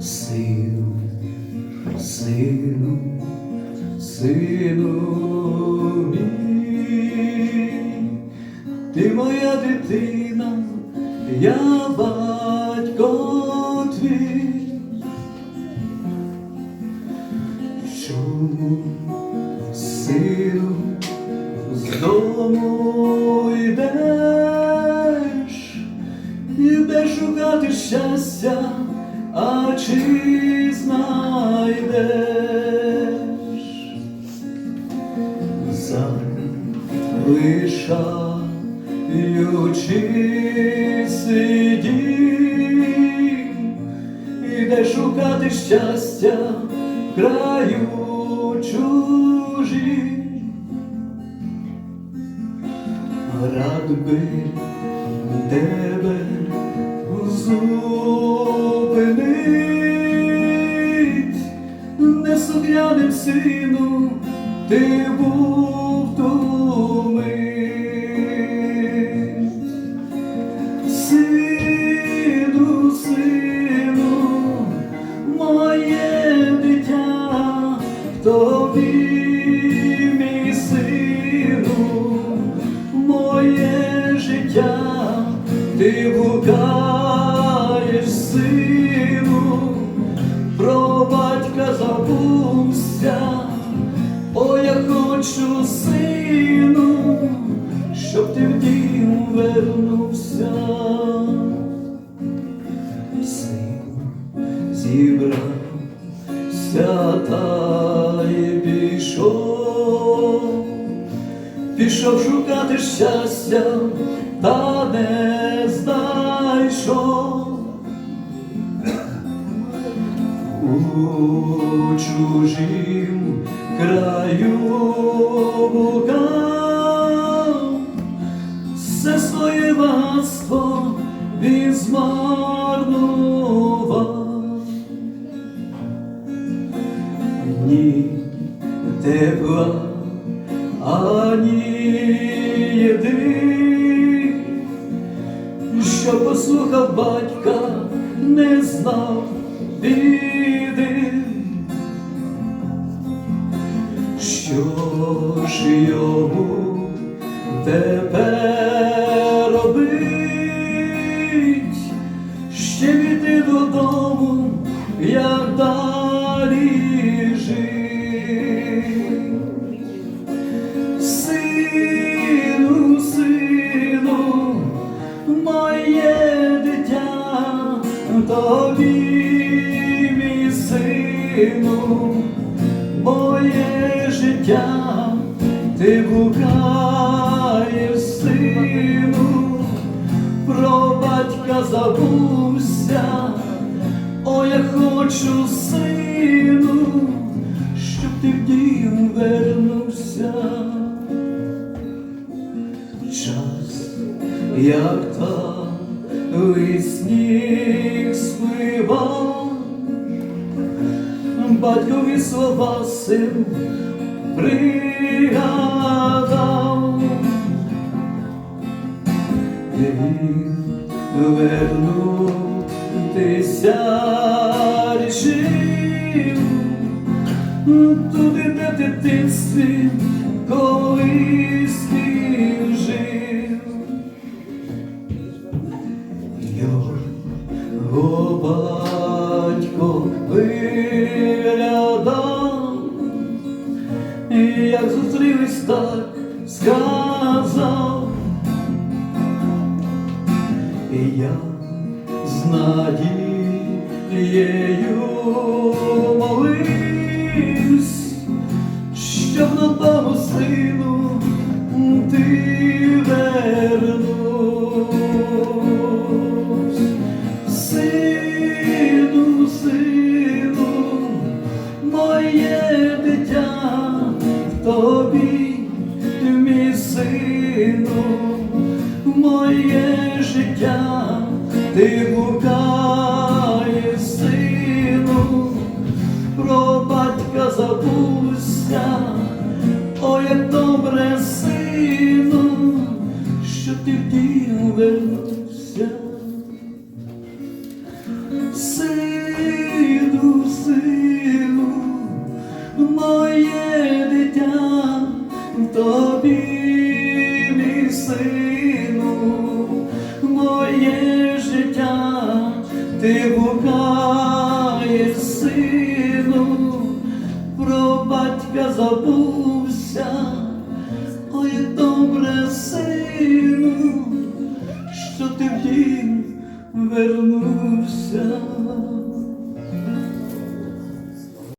Сину, сину, сину мій, ти моя дитина, я батько твій. Чому, сину, з дому йдеш, йдеш шукати щастя, а чи знайдеш? Залишаючи сидів, іде шукати щастя в краю чужі. Рад би тебе зупинить, неслухняним сину ти був забувся, о, я хочу сину, щоб ти в дім вернувся. Сину зібрався та й пішов, пішов шукати щастя, та не знайшов. У чужім краю гукав, все своє багатство він змарнував. Ні тепла, ані єди, що послухав батька, не знав біди. Що ж йому тепер робить? Ще війти додому, як далі жить. Сину, сину, моє дитя, тобі, мій сину, моє життя, ти гукаєш сину, про батька забувся, о, я хочу сину, щоб ти в дім вернувся. Час, як та сніг спливав, батькові слова син пригадав, він вернутися рішив, туди, де дитинстві колись жив. Його батько виглядав, як зустрілись, так сказав. І я з надією моливсь, щоб на тому сину ти вернувсь. Життя, ти гукаєш сину, про батька забувся, о, добре сину, що ти в дім ти гукаєш, сину, про батька забувся, ой, добре, сину, що ти в дім вернувся.